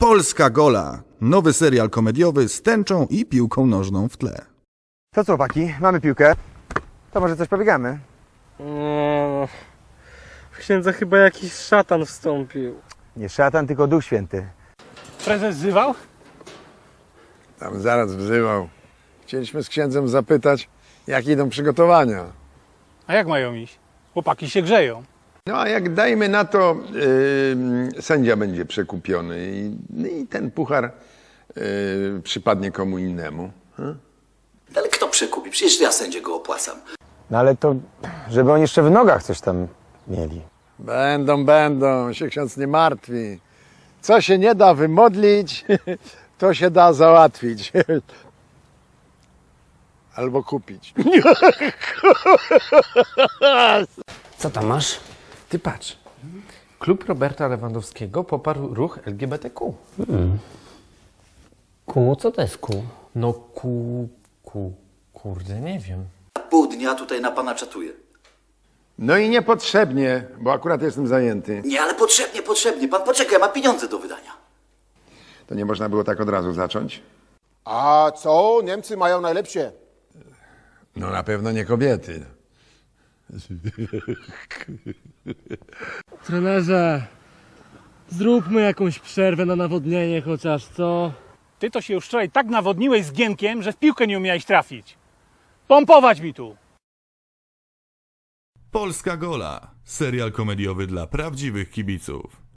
Polska Gola. Nowy serial komediowy z tęczą i piłką nożną w tle. To co, chłopaki? Mamy piłkę. To może coś pobiegamy? No, w księdza chyba jakiś szatan wstąpił. Nie szatan, tylko Duch Święty. Prezes zywał? Tam zaraz wzywał. Chcieliśmy z księdzem zapytać, jak idą przygotowania. A jak mają iść? Chłopaki się grzeją. No a jak dajmy na to, yy, sędzia będzie przekupiony i, no i ten puchar yy, przypadnie komu innemu. Ale kto przekupi? Przecież ja sędziego opłacam. No ale to, żeby oni jeszcze w nogach coś tam mieli. Będą, będą, się ksiądz nie martwi. Co się nie da wymodlić, to się da załatwić. Albo kupić. Co tam masz? Ty patrz. Klub Roberta Lewandowskiego poparł ruch LGBTQ. Ku, co to jest ku? No ku... ku... kurde, nie wiem. Pół dnia tutaj na pana czatuję. No i niepotrzebnie, bo akurat jestem zajęty. Nie, ale potrzebnie, potrzebnie. Pan poczekaj, ma pieniądze do wydania. To nie można było tak od razu zacząć? A co? Niemcy mają najlepsze. No na pewno nie kobiety. Trenerze, zróbmy jakąś przerwę na nawodnienie chociaż, co? Ty to się już wczoraj tak nawodniłeś z Gienkiem, że w piłkę nie umiałeś trafić. Pompować mi tu! Polska Gola. Serial komediowy dla prawdziwych kibiców.